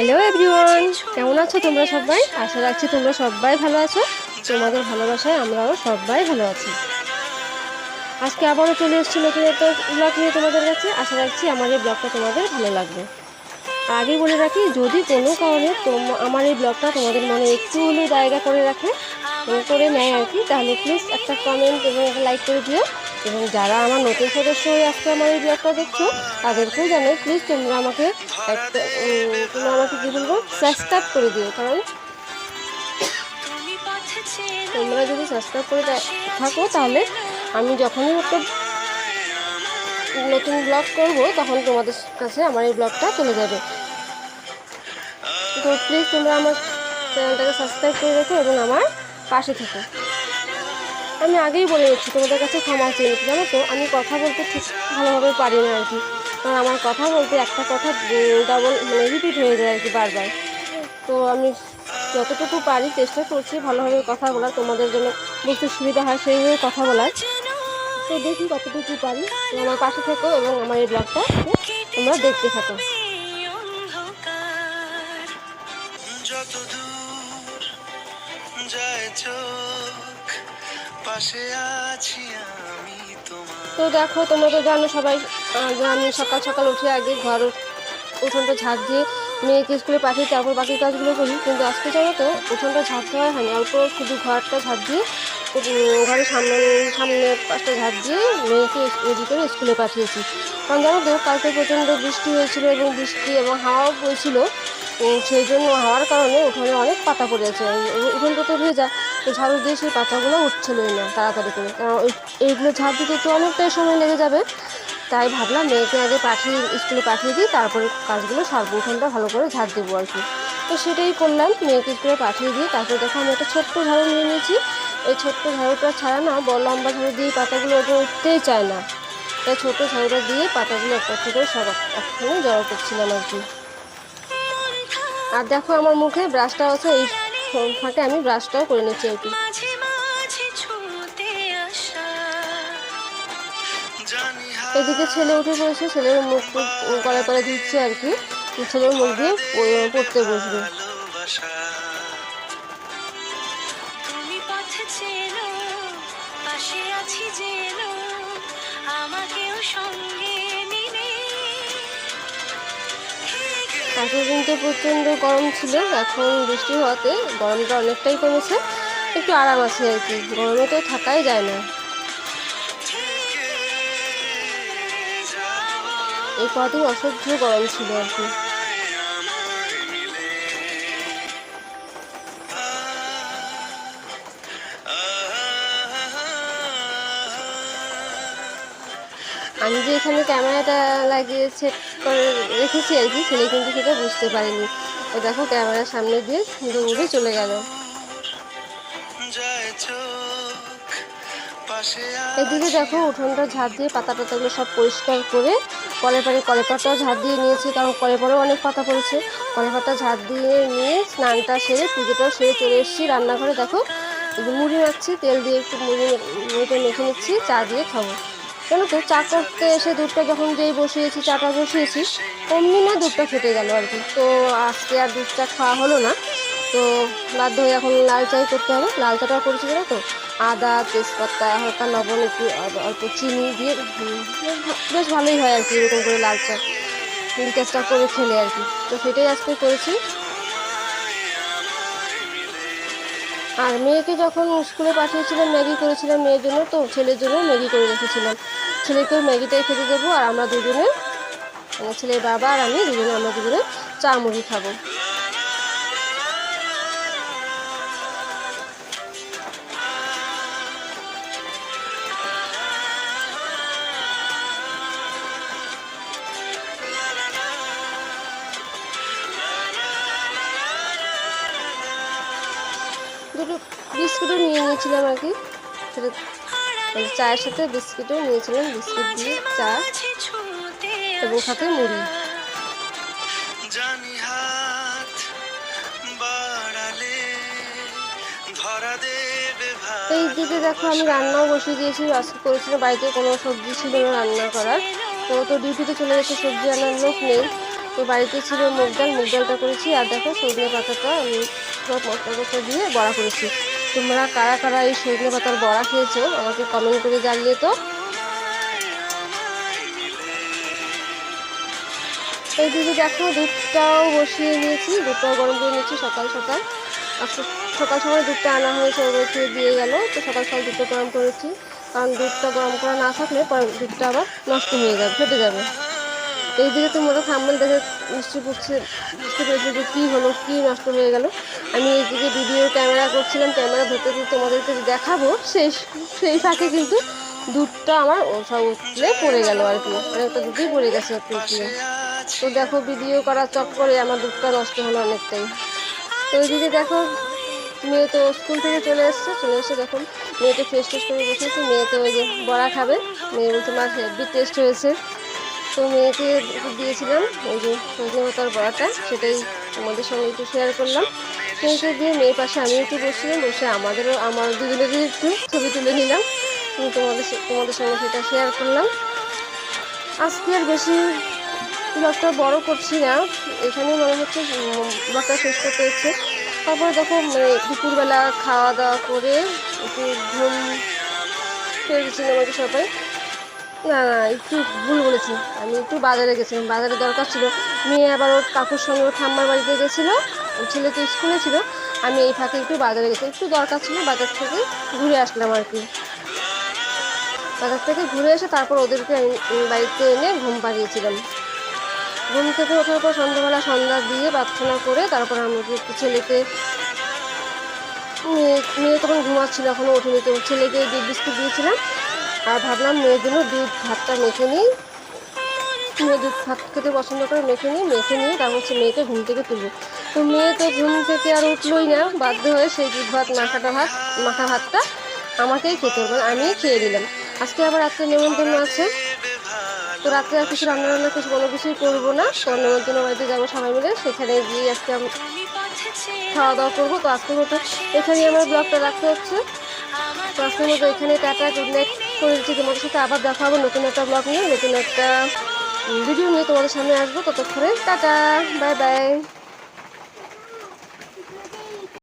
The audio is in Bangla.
হ্যালো এভরিওয়ান কেমন আছো তোমরা সবাই? আশা রাখছি তোমরা সবাই ভালো আছো। তোমাদের ভালোবাসায় আমরাও সবাই ভালো আছি। আজকে আবারও চলে এসেছি নতুন একটা ব্লগ নিয়ে তোমাদের কাছে। আশা রাখছি আমার এই ব্লগটা তোমাদের ভালো লাগবে। আগে বলে রাখি, যদি কোনো কারণে আমার এই ব্লগটা তোমাদের মনে একটু হলেও জায়গা করে রাখে করে নেয় আর কি, তাহলে প্লিজ একটা কমেন্ট এবং একটা লাইক করে দিও। এবং যারা আমার নতুন সদস্য হয়ে আজকে আমার এই ব্লগটা দেখছ, তাদেরকেও জানাই প্লিজ তোমরা আমাকে একটা তোমরা আমাকে কী বলব সাবস্ক্রাইব করে দিও, কারণ তোমরা যদি সাবস্ক্রাইব করে থাকো, তাহলে আমি যখনই একটা নতুন ব্লগ করব, তখন তোমাদের কাছে আমার এই ব্লগটা চলে যাবে। তো প্লিজ তোমরা আমার চ্যানেলটাকে সাবস্ক্রাইব করে রেখো এবং আমার পাশে থেকো। আমি আগেই বলে দিচ্ছি, তোমাদের কাছে ক্ষমা চেয়ে জানো তো, আমি কথা বলতে ঠিক ভালোভাবে পারি না আর কি। কারণ আমার কথা বলতে একটা কথা ডাবল মানে রিপিট হয়ে যায় আর কি বারবার। তো আমি যতটুকু পারি চেষ্টা করছি ভালোভাবে কথা বলার, তোমাদের জন্য বুঝতে সুবিধা হয় সেইভাবে কথা বলার। তো দেখি কতটুকু পারি। আমার পাশে থেকো এবং আমার এই ব্লগটা তোমরা দেখতে থাকো। যায় তো দেখো, তোমরা তো জানো সবাই আমি সকাল সকাল উঠে আগে ঘর উঠোনটা ঝাড় দিয়ে মেয়েকে স্কুলে পাঠিয়ে তারপর বাকি কাজগুলো করি। কিন্তু আজকে জানো তো, উঠোনটা ঝাড় দেওয়া হয়নি। অল্প শুধু ঘরটা ঝাড় দিয়ে ঘরের সামনে সামনে পাশটা ঝাড় দিয়ে মেয়েকে রেডি করে স্কুলে পাঠিয়েছি। কারণ জানো তো, কালকে প্রচণ্ড বৃষ্টি হয়েছিল এবং বৃষ্টি এবং হাওয়াও বইছিল। সেই জন্য হওয়ার কারণে উঠোনে অনেক পাতা পড়ে পড়েছে উঠোনটা তো ভেজা তো ঝাড়ু দিয়ে সেই পাতাগুলো উঠছিলই না, তাড়াতাড়ি করে। কারণ এইগুলো ঝাড় দিতে তো অনেকটাই সময় লেগে যাবে। তাই ভাবলাম মেয়েকে আগে পাঠিয়ে, স্কুলে পাঠিয়ে দিই, তারপরে কাজগুলো সারবো উঠোনটা ভালো করে ঝাড় দেবো আর কি। তো সেটাই করলাম, মেয়েকে স্কুলে পাঠিয়ে দিয়ে তারপরে দেখো আমি একটা ছোট্ট ঝাড়ু নিয়ে নিয়েছি। এই ছোট্ট ঝাড়ুটা ছাড়া না বড় লম্বা ঝাড়ু দিয়ে পাতাগুলো ওপরে উঠতেই চায় না। তাই ছোটো ঝাড়ুটা দিয়ে পাতাগুলো একটা করে সব একসঙ্গে জড়ো করছিলাম আর কি। আর দেখো আমার মুখে ব্রাশটা আছে এই ফাঁকে আমি ব্রাশটাও করে নিচ্ছি আর কি। এদিকে ছেলে উঠে পড়েছে ছেলের মুখ করে করে দিচ্ছে আর কি। ছেলের মুখ দিয়ে পড়তে বসবে। আগে কিন্তু প্রচণ্ড গরম ছিল, এখন বৃষ্টি হওয়াতে গরমটা অনেকটাই কমেছে। একটু আরাম আছে আর কি, গরমে তো থাকাই যায় না। এই কদিন অসহ্য গরম ছিল আর কি। আমি যে এখানে ক্যামেরাটা লাগিয়ে সেট করে রেখেছি আর কি ছেলে কিন্তু সেটা বুঝতে পারেনি। ও দেখো, ক্যামেরার সামনে দিয়ে দৌড়ে চলে গেল। এদিকে দেখো, উঠোনটা ঝাড় দিয়ে পাতা টাতাগুলো সব পরিষ্কার করে কলের পাড়ে কলের পাড়টাও ঝাড় দিয়ে নিয়েছি, কারণ কলের পাড়েও অনেক পাতা পড়েছে। কলের পাড়টা ঝাড় দিয়ে নিয়ে স্নানটা সেরে, পুজোটাও সেরে চলে এসেছি। রান্নাঘরে দেখো, মুড়ি মাখছি, তেল দিয়ে একটু মুড়ি মুড়িটা মেখে নিচ্ছি, চা দিয়ে খাব। কেন তো চা করতে এসে দুধটা যখন যেই বসিয়েছি, চাটা বসিয়েছি, অমনি না দুধটা ফেটে গেল আর কি। তো আজকে আর দুধটা খাওয়া হলো না। তো বাধ্য হয়ে এখন লাল চাই করতে হবে। লাল চাটা করেছি, জানো তো। আদা, তেজপাতা, হালকা লবণ, একটু অল্প- চিনি দিয়ে বেশ ভালোই হয় আর কি, এরকম করে লাল চা রিচার্জটা করে খেলে আর কি। তো সেটাই আজকে করেছি। আর মেয়েকে যখন স্কুলে পাঠিয়েছিলাম, ম্যাগি করেছিলাম মেয়ের জন্য, তো ছেলের জন্য ম্যাগি করে রেখেছিলাম। ছেলেকেও ম্যাগিটাই খেতে দেবো, আর আমরা দুজনে মানে ছেলের বাবা আর আমি দুজনে, আমরা দুজনে চা মুড়ি খাব। দুটো বিস্কুটও নিয়ে নিয়েছিলাম আর কি। সেটা চায়ের সাথে বিস্কিটও নিয়েছিলাম বিস্কিট দিয়ে চা এবং সাথে মুড়ি। এই দিকে দেখো আমি রান্নাও বসিয়ে দিয়েছি আজকে করেছিলাম বাড়িতে কোনো সবজি ছিল না রান্না করার। তো তো ডিউটিতে চলে গেছে সবজি আনার লোক নেই। তো বাড়িতে ছিল মুগ ডাল মুগ ডালটা করেছি। আর দেখো সজনে পাতাটা আমি টসলা দিয়ে বড়া করেছি। তোমরা কারা কারা এই সজনে পাতার বড়া খেয়েছো, আমাকে কমেন্ট করে জানিয়ে তো এইদিকে দেখো, দুধটাও বসিয়ে নিয়েছি, দুধটাও গরম করে নিয়েছি সকাল সকাল। সকাল সকাল দুধটা আনা হয়েছে ওদেরকে দিয়ে গেল, তো সকাল সকাল দুধটা গরম করেছি। কারণ দুধটা গরম করা না থাকলে দুধটা আবার নষ্ট হয়ে যাবে, ফেটে যাবে। এই এইদিকে তোমরা সামনে দেখে নিশ্চয়ই বুঝতে বুঝতে পেরেছ যে কী হলো, কী নষ্ট হয়ে গেল। আমি এইদিকে ভিডিও ক্যামেরা করছিলাম ক্যামেরা ধরতে ধরতে তোমাদেরকে দেখাবো, সেই সেই ফাঁকে কিন্তু দুধটা আমার সব উঠলে পড়ে গেল আর কি। অনেকটা দুধই পড়ে গেছে উঠলে তো দেখো ভিডিও করার চক্করে আমার দুধটা নষ্ট হলো অনেকটাই। তো ওইদিকে দেখো, মেয়ে তো স্কুল থেকে চলে এসছে। চলে এসে দেখুন মেয়েকে ফ্রেশ টেস্ট করে বসেছে মেয়ে তো ওই যে বড়া খাবে। মেয়ে বলছে, মা, হেভি টেস্ট হয়েছে। তো মেয়েকে দিয়েছিলাম, ওই যে সজনে পাতার বড়াটা, সেটাই তোমাদের সঙ্গে একটু শেয়ার করলাম। মেয়েকে দিয়ে মেয়ের পাশে আমি একটু বসছিলাম, বসে আমাদেরও, আমার দুজনেরই একটু ছবি তুলে নিলাম তোমাদের তোমাদের সঙ্গে সেটা শেয়ার করলাম। আজকে আর বেশি ব্লগটা বড় করছি না। এখানেই মনে হচ্ছে ব্লগটা শেষ করতে হচ্ছে তারপরে দেখো মানে দুপুরবেলা খাওয়া দাওয়া করে একটু ঘুম পেয়ে গেছিলাম আমাকে সবাই না না, একটু ভুল বলেছি। আমি একটু বাজারে গেছিলাম। বাজারে দরকার ছিল। মেয়ে আবার ওর কাকুর সঙ্গে ওর ঠাম্মার বাড়িতে গেছিল। ছেলে তো স্কুলে ছিল, আমি এই ফাঁকে একটু বাজারে গেছি। একটু দরকার ছিল, বাজার থেকে ঘুরে আসলাম আর কি। বাজার থেকে ঘুরে এসে তারপর ওদেরকে বাড়িতে এনে ঘুম পাড়িয়েছিলাম। ঘুম থেকে ওঠার পর সন্ধ্যাবেলা সন্ধ্যা দিয়ে প্রার্থনা করে তারপর একটু ছেলেকে মেয়ে মেয়ে তখন ঘুমাচ্ছিল এখনও ওঠেনি। তো ছেলেকে দুধ বিস্কুট দিয়েছিলাম, আর ভাবলাম মেয়ের জন্য দুধ, ভাতটা মেখে নিই। মেয়ে দুধ ভাত খেতে পছন্দ করে মেখে নিই মেখে নিয়ে তারপর হচ্ছে মেয়েকে ঘুম থেকে তুলবো। তো মেয়ে তো ঘুম থেকে আর উঠলোই না, বাধ্য হয়ে সেই দুধ ভাত, মাখাটা ভাত, মাখা ভাতটা আমাকেই খেতে হবে, আমিই খেয়ে নিলাম। আজকে আবার রাত্রে নেমন্তন্ন আছে। তো রাত্রে আর কিছু রান্না রান্না কিছু কোনো কিছুই করব না। তো নেমন্তন্ন বাড়িতে যাব সবাই মিলে, সেখানে গিয়ে আজকে আমি খাওয়া দাওয়া করব। তো আজকের মতো এখানেই আমার ব্লগটা রাখতে হচ্ছে। তো আজকের মতো এখানে টাটা, গুড নাইট। করে দিচ্ছি তোমাদের সাথে আবার দেখা হবে নতুন একটা ব্লগ নিয়ে, নতুন একটা ভিডিও নিয়ে তোমাদের সামনে আসব ততক্ষণে টাটা বাই বাই।